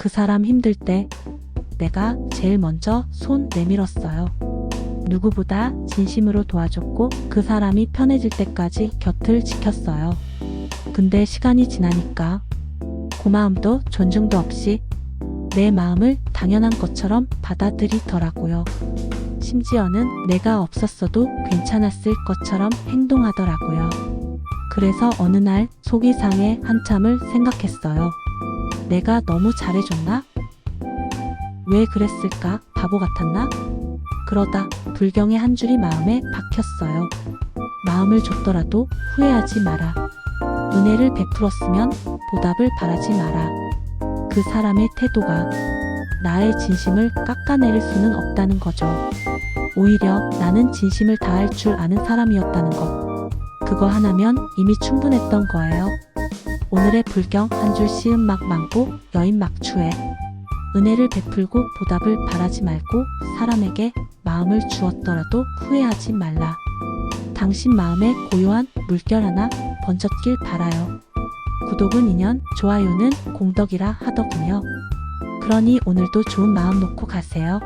그 사람 힘들 때 내가 제일 먼저 손 내밀었어요. 누구보다 진심으로 도와줬고 그 사람이 편해질 때까지 곁을 지켰어요. 근데 시간이 지나니까 고마움도 존중도 없이 내 마음을 당연한 것처럼 받아들이더라고요. 심지어는 내가 없었어도 괜찮았을 것처럼 행동하더라고요. 그래서 어느 날 속이 상해 한참을 생각했어요. 내가 너무 잘해줬나? 왜 그랬을까? 바보 같았나? 그러다 불경의 한 줄이 마음에 박혔어요. 마음을 줬더라도 후회하지 마라. 은혜를 베풀었으면 보답을 바라지 마라. 그 사람의 태도가 나의 진심을 깎아내릴 수는 없다는 거죠. 오히려 나는 진심을 다할 줄 아는 사람이었다는 것. 그거 하나면 이미 충분했던 거예요. 오늘의 불경 한 줄 시음 막 많고 여인 막추해. 은혜를 베풀고 보답을 바라지 말고 사람에게 마음을 주었더라도 후회하지 말라. 당신 마음에 고요한 물결 하나 번졌길 바라요. 구독은 인연, 좋아요는 공덕이라 하더군요. 그러니 오늘도 좋은 마음 놓고 가세요.